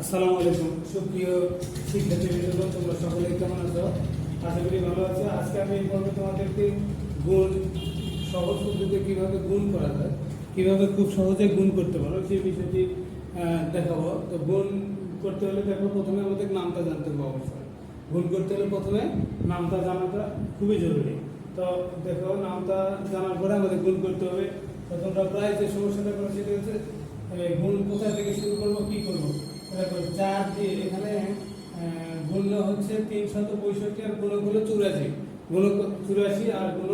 আসসালামু আলাইকুম। সুপ্রিয় শিক্ষার্থীবৃন্দ তোমরা সকলে কেমন আছো? আশা করি ভালো আছো। আজকে আমি পর্বে তোমাদেরকে গুণ, সহজ পদ্ধতিতে কীভাবে গুণ করা যায়, কীভাবে খুব সহজে গুণ করতে পারো, সেই বিষয়টি দেখাবো। তো গুণ করতে হলে দেখো, প্রথমে আমাদের নামটা জানতে হবে অবশ্যই। গুণ করতে হলে প্রথমে নামটা জানাটা খুবই জরুরি। তো দেখো, নামটা জানার পরে আমাদের গুণ করতে হবে। তো তোমরা প্রায় যে সমস্যাটা করো সেটা হচ্ছে গুণ কোথা থেকে শুরু করব, কি করব? চার দিয়ে এখানে গুণ হচ্ছে তিনশত পঁয়ষট্টি আর গুণ হলো চুরাশি। গুণ চুরাশি আর গুণ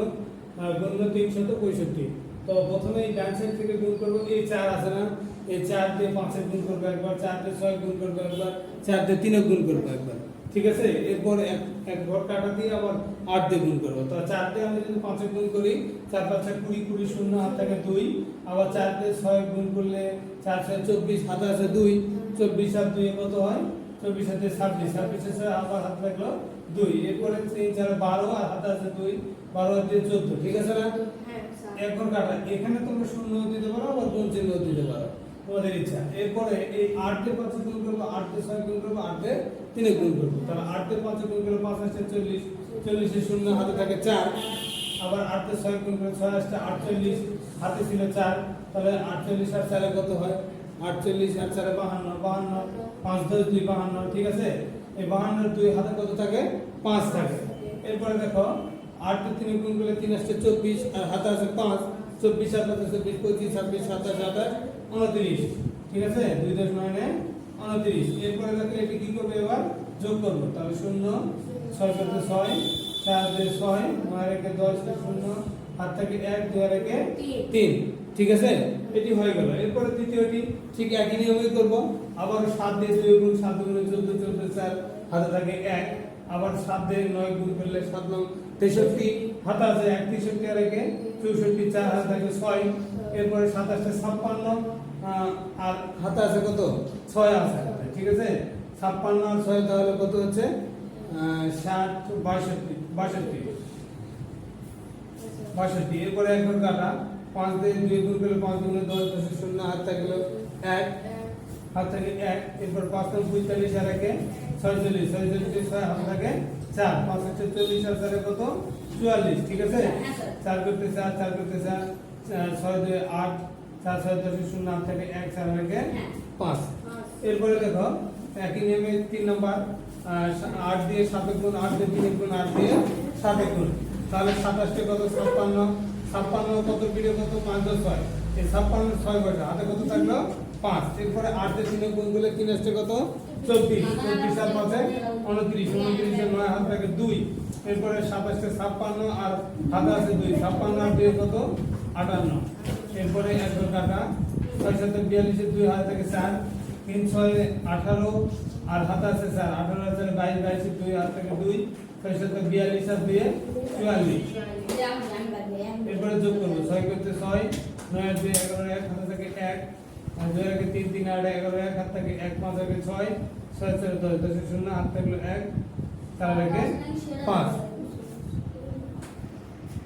গুণ তিনশত পঁয়ষট্টি। তো প্রথমে এই ডান সাইড থেকে গুণ করব এই চার আছে না? এই চার দিয়ে পাঁচের গুণ করব একবার, চার দিয়ে ছয় গুণ করব একবার, চার দিয়ে তিনে গুণ করব একবার। ঠিক আছে? এরপর এক এক ঘর কাটা দিয়ে আবার আট দিয়ে গুণ করব। তো চার দিয়ে আমি যদি পাঁচে গুণ করি চার পাঁচে কুড়ি কুড়ি শূন্য হাত থাকে দুই। আবার চার দিয়ে ছয় গুণ করলে চার ছয় চব্বিশ হাতে আছে দুই। চব্বিশ আর দুই কত হয়? চব্বিশ হাতে ছাব্বিশ। ছাব্বিশে ছয় আবার হাত লাগল দুই। এরপরে তিন চার বারো আর হাতে আছে দুই বারো আর দিয়ে চোদ্দ। ঠিক আছে না? হ্যাঁ এক ঘর কাটা এখানে তোমরা শূন্য দিতে পারো আবার গুণ চিহ্ন দিতে পারো। তোমাদের ইচ্ছা। এরপরে এই আট দিয়ে পাঁচে গুণ করব আট দিয়ে ছয় গুণ করব আট দিয়ে তিনে গুণ করব। তাহলে আট দিয়ে পাঁচে গুণ করব পাঁচ আসছে চল্লিশ, চল্লিশে শূন্য, হাতে থাকে চার। আবার আট দিয়ে ছয় গুণ করে ছয় আসছে আটচল্লিশ, হাতে ছিল চার। তাহলে আটচল্লিশ আর চারে কত হয়? আটচল্লিশ আর চারে বাহান্ন বাহান্ন, পাঁচ দশ দুই বাহান্ন, ঠিক আছে? এই বাহান্নর দুই হাতে কত থাকে? পাঁচ থাকে। এরপরে দেখো আট দিয়ে তিনে গুণ করলে তিন আসছে চব্বিশ, আর হাতে আছে পাঁচ। চব্বিশ সাতাশ চব্বিশ পঁচিশ ছাব্বিশ সাতাশ আঠাশ উনত্রিশ। ঠিক আছে? দুই দশ নয় উনত্রিশ। এরপরে দেখো এটি কী করবে এবার? যোগ করব। তাহলে শূন্য ছয় করতে ছয় চার দুই ছয় নয় রেখে দশ শূন্য হাত থেকে এক দুই রেখে তিন। ঠিক আছে? এটি হয়ে গেল। এরপরে তৃতীয়টি ঠিক একই নিয়মেই করব। আবার সাত দিয়ে দুই গুণ সাত গুণে চোদ্দ চোদ্দ চার হাতে থাকে এক। আবার সাত দিয়ে নয় গুণ করলে সাত নং তেষট্টি। হাতে আছে এক তেষট্টি আর চৌষট্টি, চার হাতে থাকে ছয়, এরপরে সাতাশটা ছাপ্পান্ন আর হাতে আছে কত? ছয় আছে ঠিক আছে? ছাপ্পান্ন আর ছয় তাহলে কত হচ্ছে? ষাট, বাষট্টি বাষট্টি। বাষট্টি, এরপরে একবার কাটা, পাঁচ দিয়ে দুই গুণ করলে পাঁচ গুণে দশ, দশে শূন্য হাত থাকল এক। হাত থেকে এক, এরপর পাঁচ পঁয়তাল্লিশ আর একে ছয়চল্লিশ ছয়চল্লিশ ছয় হাত থাকে চার পাঁচ হচ্ছে চল্লিশ আর চারে কত? চুয়াল্লিশ ঠিক আছে? হ্যাঁ, চার করতে চার চার করতে চার ছয় দুই আট চার ছয় দশে শূন্য হাত থেকে এক চার রেখে পাঁচ। এরপরে দেখো একই নিয়মে তিন নম্বর আট দিয়ে সাতে গুণ আট দিয়ে তিন গুণ আট দিয়ে সাতে গুণ। তাহলে সাতাশটা কত? ছাপ্পান্ন। ছাপ্পান্ন কত? পিঠে কত? পাঁচ দশ ছয়। এই ছাপ্পান্ন ছয় বসে হাতে কত থাকল? পাঁচ। এরপরে আট দিয়ে তিনে গুণ করলে তিন আসছে কত? চব্বিশ। চব্বিশ আর পাঁচে উনত্রিশ। উনত্রিশে নয় হাত থাকে দুই। এরপরে সাতাশটা ছাপ্পান্ন আর হাতে আছে দুই। ছাপ্পান্ন আর দুই কত? আটান্ন। এরপরে একশো টাকা। ছয় সাথে বিয়াল্লিশে দুই হাত থেকে চার। তিন ছয় আঠারো আর হাতে আছে চার। আঠারো আছে বাইশ বাইশে দুই হাত থেকে দুই। ছয় সাথে বিয়াল্লিশ আর দুয়ে চুয়াল্লিশ। এরপরে যোগ করব। ছয় করতে ছয়। নয় দুই এগারো এক হাতে থেকে এক দুই আগে তিন তিন আট, এগারো এক হাত থেকে এক, পাঁচ আগে ছয় ছয় ছয় দশ দশের শূন্য হাত থাকল এক, চার আগে পাঁচ।